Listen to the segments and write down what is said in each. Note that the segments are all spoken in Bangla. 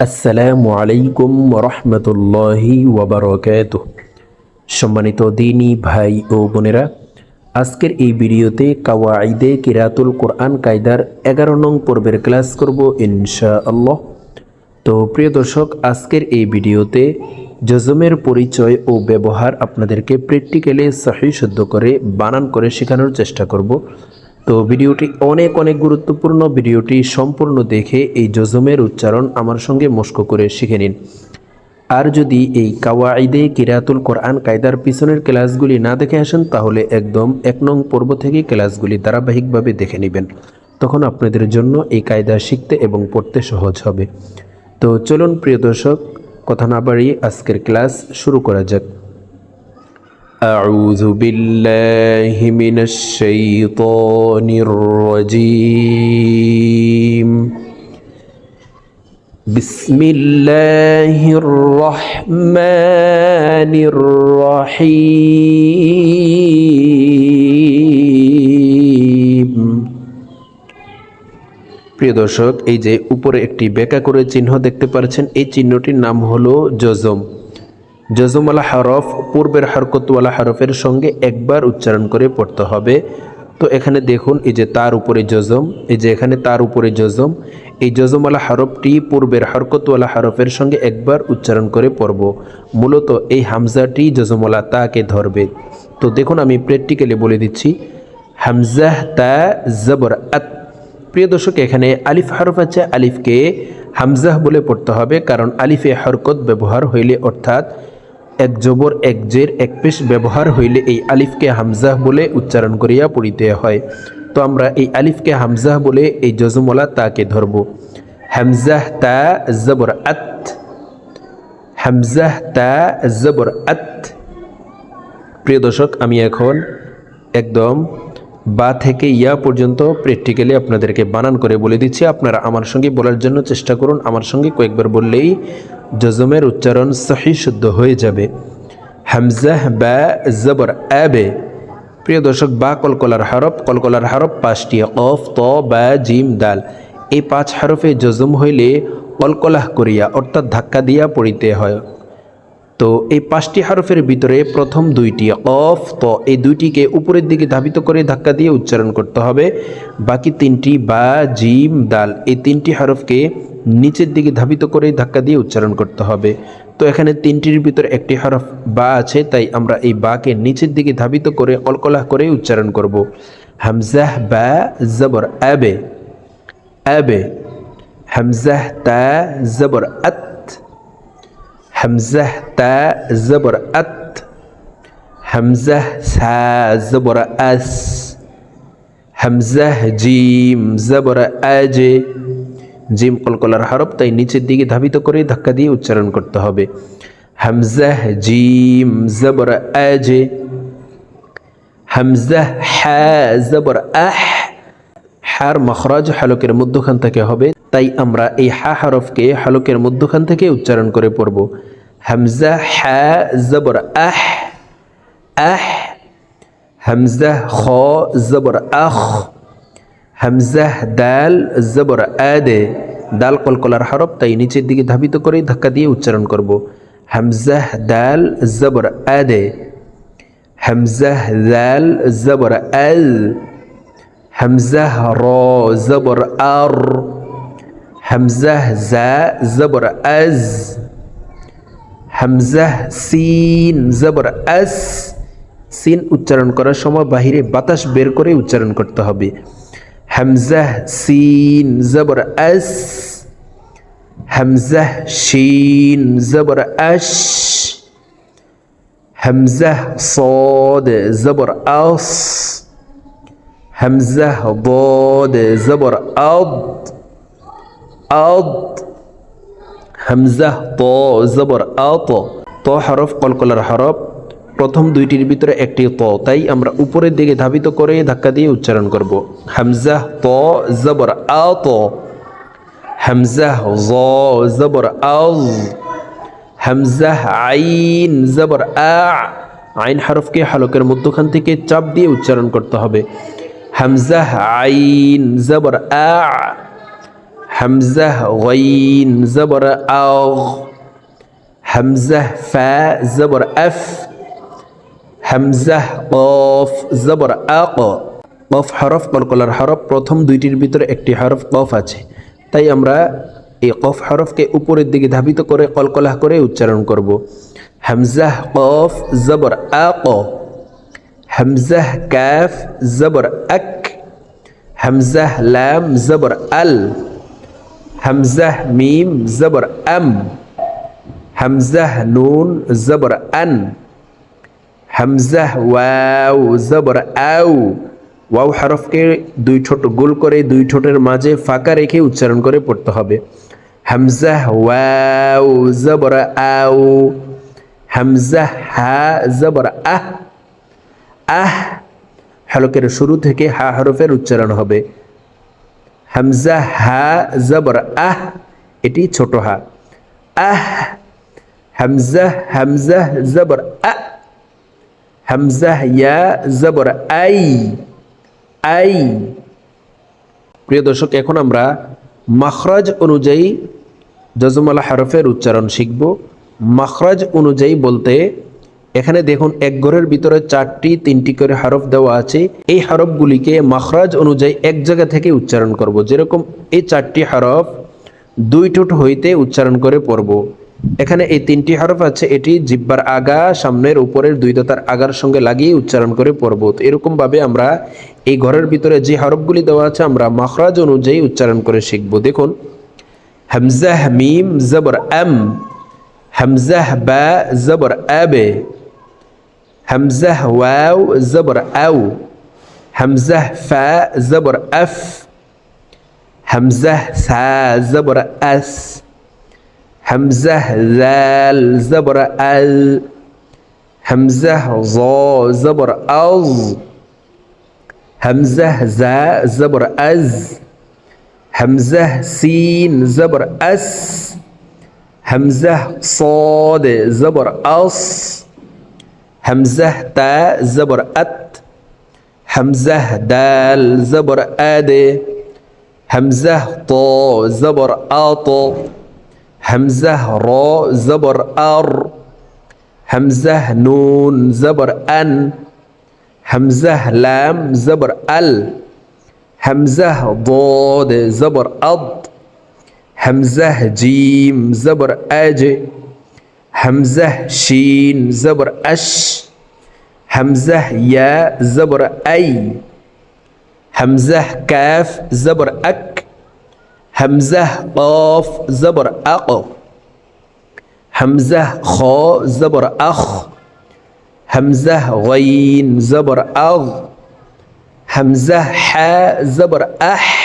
আসসালামু আলাইকুম রহমতুল্লাহি ওবরকাত সম্মানিত দিনী ভাই ও বোনেরা, আজকের এই ভিডিওতে কাওয়াইদে কিরাতুল কোরআন কায়দার এগারো নং পর্বের ক্লাস করব ইনশা আল্লাহ তো প্রিয় দর্শক, আজকের এই ভিডিওতে জজমের পরিচয় ও ব্যবহার আপনাদেরকে প্র্যাকটিক্যালি সহি করে বানান করে শেখানোর চেষ্টা করব। তো ভিডিওটি অনেক অনেক গুরুত্বপূর্ণ। ভিডিওটি সম্পূর্ণ দেখে এই জজমের উচ্চারণ আমার সঙ্গে মস্ক করে শিখে নিন। আর যদি এই কাওয়াইদে কিরাতুল কোরআন কায়দার পিছনের ক্লাসগুলি না দেখে আসেন, তাহলে একদম এক নং পর্ব থেকে ক্লাসগুলি ধারাবাহিকভাবে দেখে নেবেন। তখন আপনাদের জন্য এই কায়দা শিখতে এবং পড়তে সহজ হবে। তো চলুন প্রিয় দর্শক, কথা না বাড়িয়ে আজকের ক্লাস শুরু করা যাক। أعوذ بالله من الشيطان الرجيم بسم الله الرحمن الرحيم প্রিয় দর্শক এই যে উপরে একটি বেকা করে চিহ্ন দেখতে পাচ্ছেন এই চিহ্নটির নাম হলো জজম জজমওয়ালা হরফ, পূর্বের হরকতওয়ালা হরফের সঙ্গে একবার উচ্চারণ করে পড়তে হবে। তো এখানে দেখুন, এই যে তার উপরে জজম, এই যে এখানে তার উপরে জজম, এই জজমওয়ালা হরফটি পূর্বের হরকতওয়ালা হরফের সঙ্গে একবার উচ্চারণ করে পড়ব। মূলত এই হামজাটি জজমওয়ালা তাকে ধরবে। তো দেখুন, আমি প্র্যাকটিক্যালি বলে দিচ্ছি, হামজাহ তা জবর আত। প্রিয় দর্শক, এখানে আলিফ হরফ আছে, আলিফকে হামজাহ বলে পড়তে হবে, কারণ আলিফে হরকত ব্যবহার হইলে অর্থাৎ এক জবর, এক জের, এক পেশ ব্যবহার হইলে এই আলিফকে হামজাহ বলে উচ্চারণ করিয়া পড়িতে হয়। তো আমরা এই আলিফকে হামজাহ বলে এই জজমলা তাকে ধরব। হামজাহ তা জবর আত, হামজাহ তা জবর আত। প্রিয় দর্শক, আমি এখন একদম বা থেকে ইয়া পর্যন্ত প্র্যাকটিক্যালি আপনাদেরকে বানান করে বলে দিচ্ছি। আপনারা আমার সঙ্গে বলার জন্য চেষ্টা করুন। আমার সঙ্গে কয়েকবার বললেই জজমের উচ্চারণ সহি শুদ্ধ হয়ে যাবে। হামজাহ বা জবর আবে। প্রিয় দর্শক, বা কলকলার হরফ কলকলার হরফ পাঁচটি অফ ত, বা, জিম, দাল। এই পাঁচ হরফে জজম হইলে কলকলাহ করিয়া, অর্থাৎ ধাক্কা দিয়া পড়িতে হয়। তো এই পাঁচটি হরফের ভিতরে প্রথম দুইটি অফ ত এই দুইটিকে উপরের দিকে ধাবিত করে ধাক্কা দিয়ে উচ্চারণ করতে হবে। বাকি তিনটি বা, জিম, দাল, এই তিনটি হরফকে নিচের দিকে ধাবিত করে ধাক্কা দিয়ে উচ্চারণ করতে হবে। তো এখানে তিনটির ভিতরে একটি হরফ বা আছে, তাই আমরা এই বাকে নিচের দিকে ধাবিত করে কলকলাহ করে উচ্চারণ করব। হামজাহ, বা, জবর, আবে। আবে। হামজাহ, তা, জবর, আত। হামজাহ তা জবর আত হামজাহ সা জবর আস হামজাহ জিম জবর আজে জিম কলকলার হরফ তাই নিচের দিকে ধাবিত করে ধাক্কা দিয়ে উচ্চারণ করতে হবে হামজাহ জিম জবর আজে হামজাহ হা জবর আহ হার মখরাজ হালকের মধ্যখান থেকে হবে তাই আমরা এই হা হরফকে হালকের মধ্যখান থেকে উচ্চারণ করে পড়ব। হামজা, হা, জবর, আহ আহ, হামজা, খ, জবর আখ হামজাহ দাল, জবর, আদে, দাল কলকলার হরফ, তাই নিচের দিকে ধাবিত করে ধাক্কা দিয়ে উচ্চারণ করব। হামজাহ দাল, জবর, আদে হামজাহ দাল, জবর, আল হামজাহ র, জবর, আর হামজাহ জা জবর আজ হামজাহ সিন জবর আস সিন উচ্চারণ করার সময় বাহিরে বাতাস বের করে উচ্চারণ করতে হবে হামজাহ সিন জবর আস হামজাহ শিন জবর আশ হামজাহ صاد জবর আস همزة ضاد زبر أض أض হামজাহ ত জবর আ ত ত হরফ কলকলার হরফ। প্রথম দুইটির ভিতরে একটি ত। তাই আমরা উপরের দিকে ধাবিত করে ধাক্কা দিয়ে উচ্চারণ করব। হামজাহ ত জবর আ ত হামজাহ জ জবর আজ হামজাহ আইন জবর আ আইন হরফকে হালকের মধ্যখান থেকে চাপ দিয়ে উচ্চারণ করতে হবে। হামজাহ আইন জবর আ হামজা গইন জবর আগ হামজা ফা জবর আফ হামজা কফ জবর আক কফ হরফ কলকলার হরফ প্রথম দুইটির ভিতরে একটি হরফ কফ আছে। তাই আমরা এই কফ হরফকে উপরের দিকে ধাবিত করে কলকলাহ করে উচ্চারণ করব। হামজাহ কফ জবর আক হামজাহ কাফ জবর আক হামজাহ লাম জবর আল হামজাহ মিম জবর আম হামজাহ নুন জবর আন হামজাহ ওয়াও জবর আউ ওয়াও হরফকে দুই ঠোঁট গোল করে দুই ঠোঁটের মাঝে ফাঁকা রেখে উচ্চারণ করে পড়তে হবে। হামজাহ ওয়াও জবর আউ হামজাহ হা জবর আহ আহ হলকের শুরু থেকে হা হরফের উচ্চারণ হবে। হামজা, হা, জবর, আহ, এটি ছোট হা। আহ, হামজা হামজা, জবর, আ। হামজা, ইয়া, জবর, আই আই। প্রিয় দর্শক, এখন আমরা মাখরাজ অনুযায়ী জজমালা হরফের উচ্চারণ শিখব। মাখরাজ অনুযায়ী বলতে এখানে দেখুন এক ঘরের ভিতরে চারটি, তিনটি করে হরফ দেওয়া আছে। এই হরফগুলিকে মাখরাজ অনুযায়ী এক জায়গা থেকে উচ্চারণ করব। যেরকম এই চারটি হরফ দুই ঠোঁট হইতে উচ্চারণ করে পড়ব। এখানে এই তিনটি হরফ আছে, এটি জিব্বার আগা, সামনের উপরের দুই দাতার আগার সঙ্গে লাগিয়ে উচ্চারণ করে পড়ব। তো এরকম ভাবে আমরা এই ঘরের ভিতরে যে হরফগুলি দেওয়া আছে, আমরা মাখরাজ অনুযায়ী উচ্চারণ করে শিখব। দেখুন হামজাহ মিম জবর আম হামজাহ বা জবর আবে হামজাহ ওয়াও জবর আউ হামজাহ ফা জবর আফ হামজাহ সা জবর আস হামজাহ জাল জবর আল হামজাহ জ জবর আজ হামজাহ জা জবর আজ হামজাহ সিন জবর আস همزة صاد زبر أص همزة تاء زبر أت همزة دال زبر آد همزة طا زبر آط همزة را زبر أر همزة نون زبر أن همزة لام زبر ال همزة ضاد زبر أض. همزه جيم زبر أج همزه شين زبر أش همزه يا زبر أي همزه كاف زبر أك همزه قاف زبر أق همزه خاء زبر أخ همزه غين زبر أغ همزه حاء زبر أح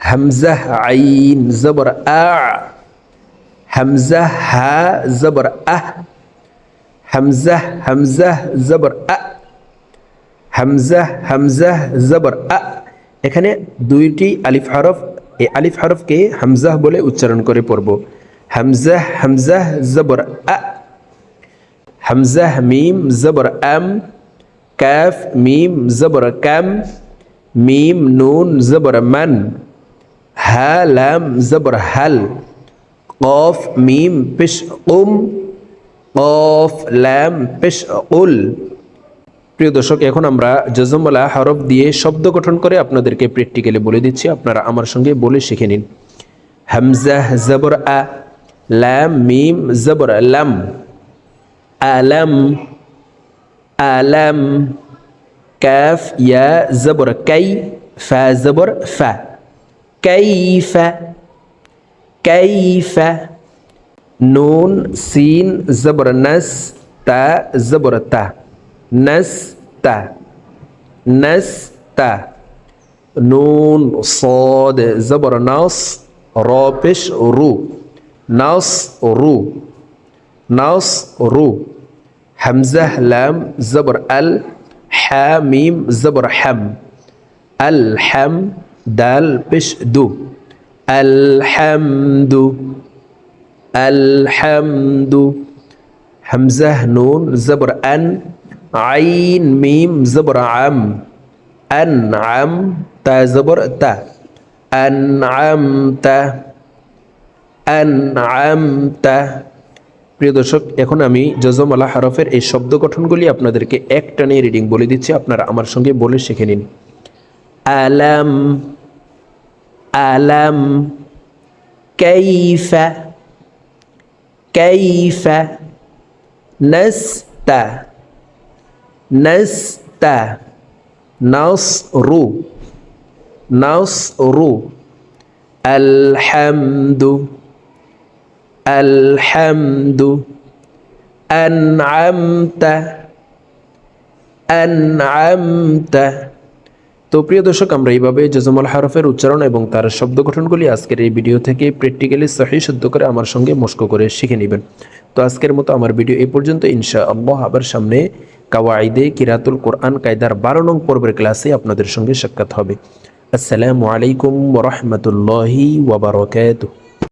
হামজাহ আইন জবর আ হামজা হা জবর আহ হামজা হামজা জবর আ হামজা হামজা জবর আ এখানে দুইটি আলিফ হরফ, এই আলিফ হরফকে হামজাহ বলে উচ্চারণ করে পড়ব। হামজা হামজা জবর আ। হামজাহ মিম জবর আম। কাফ মিম জবর কাম। মিম নুন জবর মান। হা লাম জবর হাল কফ মিম পেশ উম কফ ল্যাম পেশ উল প্রিয় দর্শক, এখন আমরা জজমলা হরফ দিয়ে শব্দ গঠন করে আপনাদেরকে প্র্যাকটিক্যালি বলে দিচ্ছি। আপনারা আমার সঙ্গে বলে শিখে নিন। হামজা, জবর, আ। লাম, মিম, জবর, লাম। আলাম আলাম। কাফ, ইয়া, জবর, কাই। ফা, জবর كيف؟ كيف؟ نون سين زبر نس تا زبر تا. نس تا. نس تا. نون صاد زبر نص رابش رو. نص رو. نص رو. حمزة لام زبر ال. حاميم زبر حم. الحم দাল পেশ দু। আলহামদু আলহামদু। হামজাহ নুন, জবর আন, আইন, মিম, জবর আম। আন আম তা, জবর তা। আন আম তা। আন আম তা। প্রিয় দর্শক, এখন আমি জজমালা হরফের এই শব্দ গঠনগুলি আপনাদেরকে এক টানে রিডিং বলে দিচ্ছি। আপনারা আমার সঙ্গে বলে শিখে নিন। আলাম ألم كيف كيف نست؟ نست. نصر. نصر. الحمد. الحمد. أنعمت. أنعمت. তো প্রিয় দর্শক, আমরা এইভাবে জজমল হারফের উচ্চারণ এবং তার শব্দ গঠনগুলি আজকের এই ভিডিও থেকে প্র্যাকটিক্যালি সহি শুদ্ধ করে আমার সঙ্গে মস্ক করে শিখে নেবেন। তো আজকের মতো আমার ভিডিও এই পর্যন্ত। ইনশা আল্লাহ আবার সামনে কাওয়াইদে কিরাতুল কোরআন কায়দার বারো নং পর্বের ক্লাসে আপনাদের সঙ্গে সাক্ষাৎ হবে। আসসালামু আলাইকুম ওরহমতুল্লাহি ওবরাকাতুহ